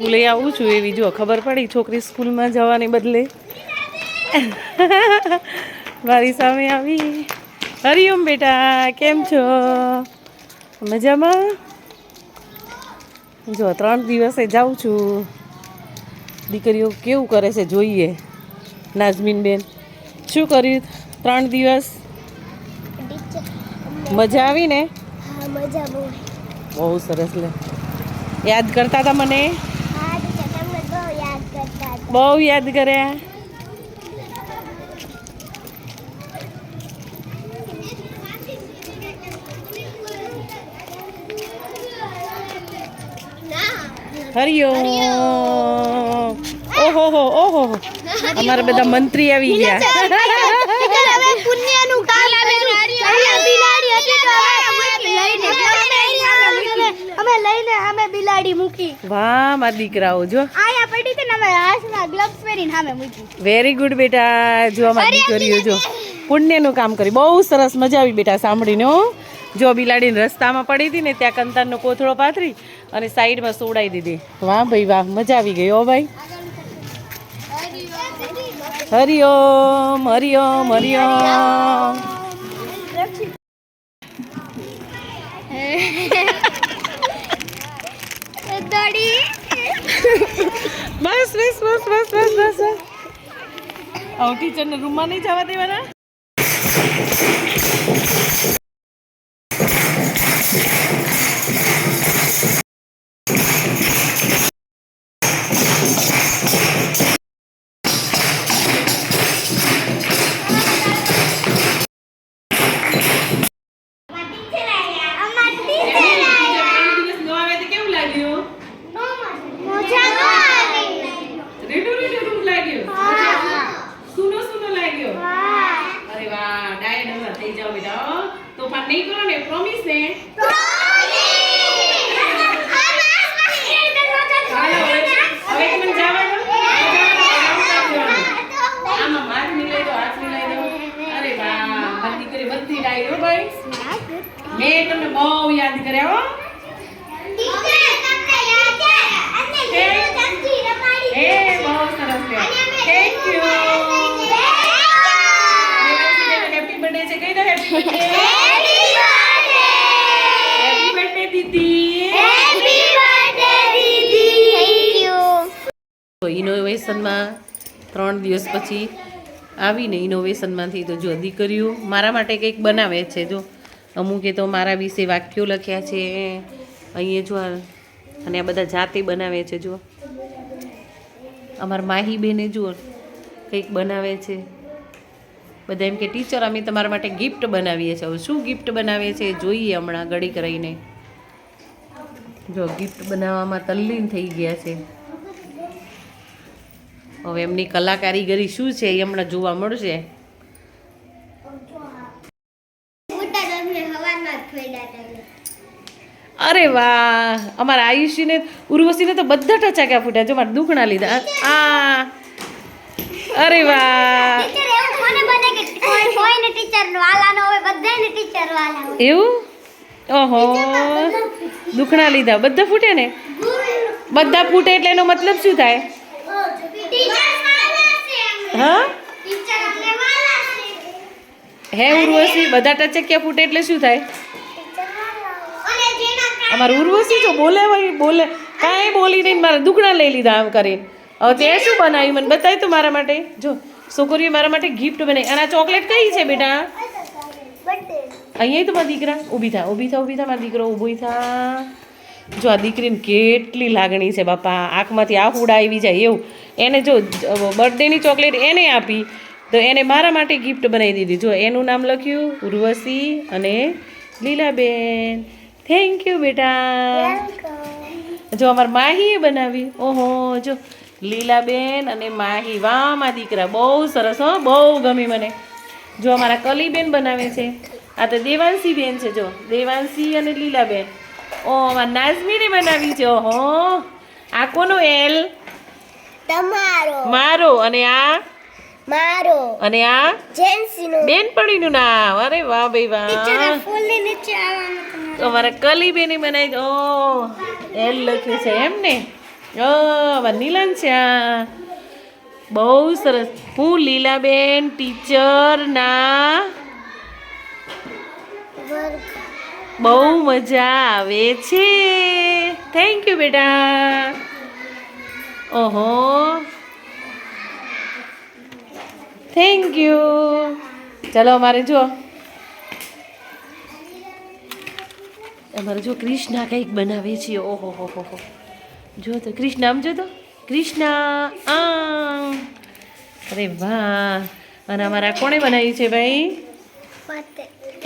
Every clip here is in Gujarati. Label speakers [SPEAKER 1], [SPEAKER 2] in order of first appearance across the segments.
[SPEAKER 1] સ્કૂલે આવું છું એવી જો ખબર પડી છોકરી સ્કૂલમાં જવાને બદલે. મારી સામે આવી. હરિઓમ બેટા કેમ છો? મજામાં? જો ત્રણ દિવસે જાઉં છું. દીકરીઓ કેવું કરે છે જોઈએ. નાઝમીન બેન શું કર્યું ત્રણ દિવસ? મજા આવી ને
[SPEAKER 2] બહુ
[SPEAKER 1] સરસ લે. યાદ કરતા હતા મને
[SPEAKER 2] હા ટીચર તમને બહુ યાદ કરતા હતા
[SPEAKER 1] બહુ યાદ કર્યા હરિયો. ઓહો હો ઓહો હો. અમારા બધા મંત્રી આવી ગયા
[SPEAKER 2] ટીચર હવે પુણ્યનું કામ અહીંયા બિલાડી હતી તો હવે લઈને અમે લઈને બિલાડી મૂકી.
[SPEAKER 1] વાહ મારા દીકરાઓ જો.
[SPEAKER 2] આયા પડી હતી ને હાથમાં ગ્લવ્સ પહેરીને સામે મૂકી.
[SPEAKER 1] વેરી ગુડ બેટા. જો મારી દીકરીઓ જો. પુણ્યનું કામ કરી. બહુ સરસ મજા આવી બેટા સાંભળીને હો. જો બિલાડીને રસ્તામાં પડી હતી ને ત્યાં કંતારનો કોથળો પાથરી અને સાઈડમાં સોડાઈ દીધી. વાહ ભાઈ વાહ મજા આવી ગઈ હો ભાઈ. હરિઓમ હરિઓમ. હરિઓમ.
[SPEAKER 2] દોડી
[SPEAKER 1] બસ બસ બસ બસ બસ બસ હવે ટીચરને રૂમમાં નહીં જવા દેવાના દીકરી બધી ડાય હો ભાઈ મેં તમને બહુ યાદ કર્યા હો એ ઇનોવેશનમાં ત્રણ દિવસ પછી આવીને ઇનોવેશનમાંથી તો જો દીકરીઓ મારા માટે કંઈક બનાવે છે, જો. અમુકે તો મારા વિશે વાક્યો લખ્યા છે, અહીંયા જો અને આ બધા જાતે બનાવે છે, જો. અમારા માહી બેને જુઓ કંઈક બનાવે છે. બધા એમ કે, ટીચર, અમે તમારા માટે ગિફ્ટ બનાવીએ છીએ. હવે શું ગિફ્ટ બનાવીએ છીએ જોઈએ હમણાં ઘડી રહીને. જો ગિફ્ટ બનાવવામાં તલ્લીન થઈ ગયા છે. હવે એમની કલા કારીગરી શું છે એ હમણાં જોવા મળશે. અરે વાહ! અમારા આયુષીને ઉર્વશીને તો બધા ટચાક્યા ફૂટ્યા? જો મારા દુખણા લીધા. આ! અરે વાહ! એવું ઓહો! દુખણા લીધા. બધા ફૂટે ને? બધા ફૂટે એટલે એનો મતલબ શું થાય? હા? હે ઉર્વશી બધા ટચક્યા ફૂટે એટલે શું થાય? અમારું ઉર્વશી જો બોલે ભાઈ બોલે. કાંઈ બોલી નહીં મારા દુકડા લઈ લીધા આમ કરીને હવે તે શું બનાવ્યું મને બતાવી તો મારા માટે. જો છોકરીએ મારા માટે ગિફ્ટ બનાવી. અને આ ચોકલેટ કઈ છે બેટા? અહીંયા તો મારા દીકરા ઊભી થા ઊભી થા ઊભી થા મારા દીકરો ઊભી થા. જો આ દીકરીને કેટલી લાગણી છે બાપા. આંખમાંથી આહુડા આવી જાય એવું. એને જો બર્થડેની ચોકલેટ એને આપી તો એને મારા માટે ગિફ્ટ બનાવી દીધી. જો એનું નામ લખ્યું ઉર્વશી અને લીલાબેન. થેન્ક યુ બેટા. જો અમારા માહીએ બનાવી. ઓહો જો લીલાબેન અને માહી. વાહમાં દીકરા. બહુ સરસ હો. બહુ ગમી મને. જો અમારા કલીબેન બનાવે છે. આ તો દેવાંશી બેન છે જો. દેવાંશી અને લીલાબેન. ઓ નાઝમીને બનાવી છે હો. આ કોનો એલ
[SPEAKER 2] તમારો.
[SPEAKER 1] મારો. અને આ?
[SPEAKER 2] મારો.
[SPEAKER 1] અને આ?
[SPEAKER 2] જેન્સીનો
[SPEAKER 1] બેનપણીનું નામ. અરે વાહ ભાઈ વાહ.
[SPEAKER 2] ફૂલની નીચે આવવાનું તમારે.
[SPEAKER 1] તો અમારા કલીબેને બનાવી ઓ એલ લખ્યું છે એમ ને? ઓ અ, છે આ. બહુ સરસ. હું લીલાબેન ટીચરના બહુ મજા આવે છે. થેન્ક યુ બેટા. ઓહો. થેન્ક યુ ચાલો, અમારે જો અમારે જો કૃષ્ણા કંઈક બનાવે છે. ઓહો, હો હો હો. જો તો, કૃષ્ણ, આમ જો તો. કૃષ્ણ, આમ. અરે વાહ. અને અમારા કોણે બનાવ્યું છે ભાઈ?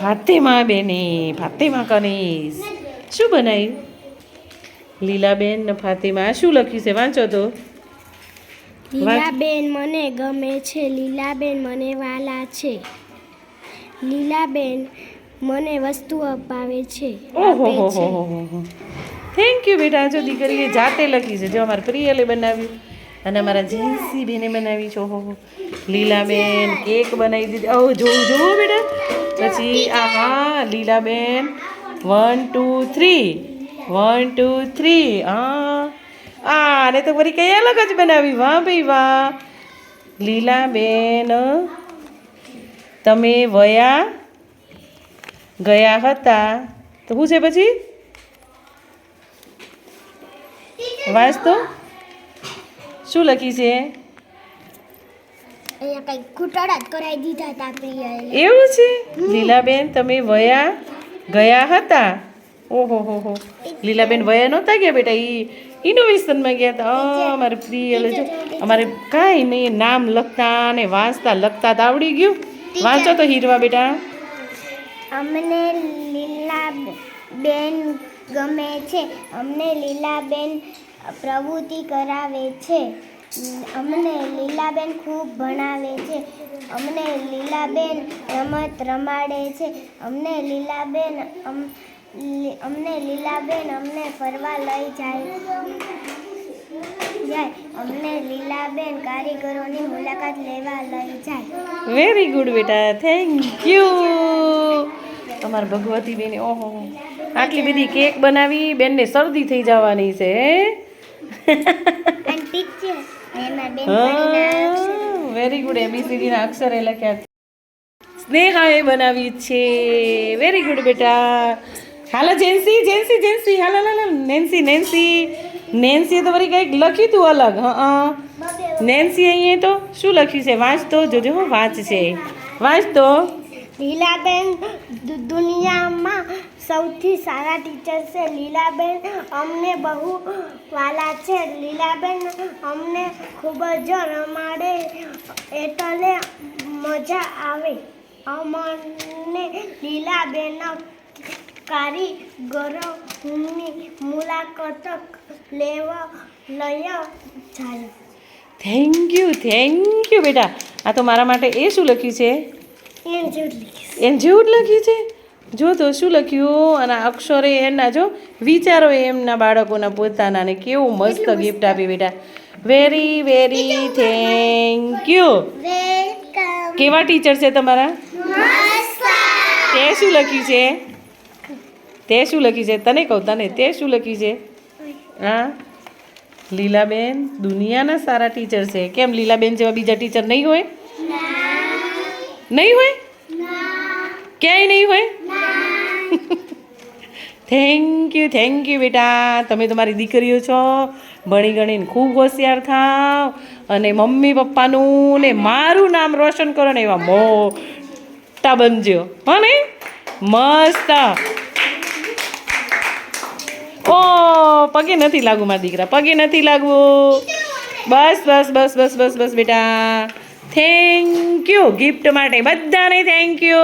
[SPEAKER 1] ફાતેમા બેને ફાતેમા કનીસ શું બનાવ્યું લીલાબેન ને ફાતેમા. શું લખ્યું છે? વાંચો તો.
[SPEAKER 2] લીલાબેન મને ગમે છે. લીલાબેન મને વાલા છે. લીલાબેન મને વસ્તુ અપાવે છે.
[SPEAKER 1] ઓહો હો હો હો થેન્ક યુ બેટા. જો દીકરીએ જાતે લખી છે. જો અમારા પ્રિયલે બનાવ્યું. અને અમારા જેન્સી બેને બનાવી છો લીલાબેન કેક બનાવી દીધી. ઓ જોવું જોવું બેટા. પછી, આહા, Lilaben. One two three one two three હા. આ ને તો ફરી કઈ અલગ જ બનાવી. વાહ ભાઈ, વાહ. લીલાબેન, તમે વયા ગયા હતા. તો શું છે પછી? વાંચ તો. શું લખી છે? એવું છે? લીલાબેન તમે વયા ગયા હતા? ઓહો હો હો. લીલાબેન વયા નહોતા ગયા બેટા? એ ઇનોવેશનમાં ગયા હતા. અમારે પ્રિય જો અમારે કાંઈ નહીં નામ લખતા ને વાંચતા લખતા તો આવડી ગયું. વાંચો તો હીરવા બેટા.
[SPEAKER 2] અમને લીલા બેન ગમે છે. અમને લીલાબેન પ્રવૃત્તિ કરાવે છે. અમને લીલાબેન ખૂબ ભણાવે છે. અમને લીલાબેન રમત રમાડે છે. અમને લીલાબેન અમ- અમને લીલાબેન અમને ફરવા લઈ જાય જાય. અમને લીલાબેન કારીગરોની મુલાકાત લેવા લઈ જાય.
[SPEAKER 1] વેરી ગુડ બેટા. થેન્ક યુ તમારા ભગવતી બેન ઓહો. આટલી બધી કેક બનાવી બેનને શરદી થઈ જવાની છે વેરી ગુડ એબીસીડી ના અક્ષર એ લખ્યા સ્નેહાએ બનાવી છે વેરી ગુડ બેટા હાલો જેન્સી જેન્સી જેન્સી હાલો હાલો નેન્સી નેન્સી નેન્સીએ તો વળી કંઈક લખ્યું તું અલગ હા નેન્સી અહીંયા તો શું લખ્યું છે વાંચ તો જોજો વાંચ છે વાંચ તો
[SPEAKER 2] લીલાબેન દુનિયામાં સૌથી સારા ટીચર છે લીલાબેન. અમને બહુ વાલા છે. લીલાબેન અમને ખૂબ જ રમાડે. એટલે મજા આવે. અમને લીલાબેન કારીગરોની મુલાકાત લેવા લઈ જાય.
[SPEAKER 1] થેન્ક યુ થેન્ક યુ બેટા. આ તો મારા માટે એ શું લખ્યું છે? એન્જ્યુડ લખ્યું છે? જો તો શું લખ્યું? અને અક્ષરે એના જો વિચારો એમના બાળકોના પોતાના ને કેવું મસ્ત ગિફ્ટ આપી બેટા વેરી વેરી થેન્ક યુ કેવા ટીચર છે તમારા? તે શું લખ્યું છે? તે શું લખ્યું છે? તને કહું તને. તે શું લખ્યું છે? હા? લીલાબેન દુનિયાના સારા ટીચર છે. કેમ લીલાબેન જેવા બીજા ટીચર નહીં હોય? નહીં હોય? ક્યાંય નહીં હોય? થેન્ક યુ થેન્ક યુ બેટા. તમે તમારી દીકરીઓ છો. ભણી ગણીને ખૂબ હોશિયાર થાવ. અને મમ્મી પપ્પાનું ને મારું નામ રોશન કરો ને એવા મોટા બનજો. હો મસ્ત. ઓ, પગે નથી લાગવું મારા દીકરા. પગે નથી લાગવું. બસ બસ બસ બસ બસ બસ, બેટા. થેન્ક યુ ગિફ્ટ માટે બધાને થેન્ક યુ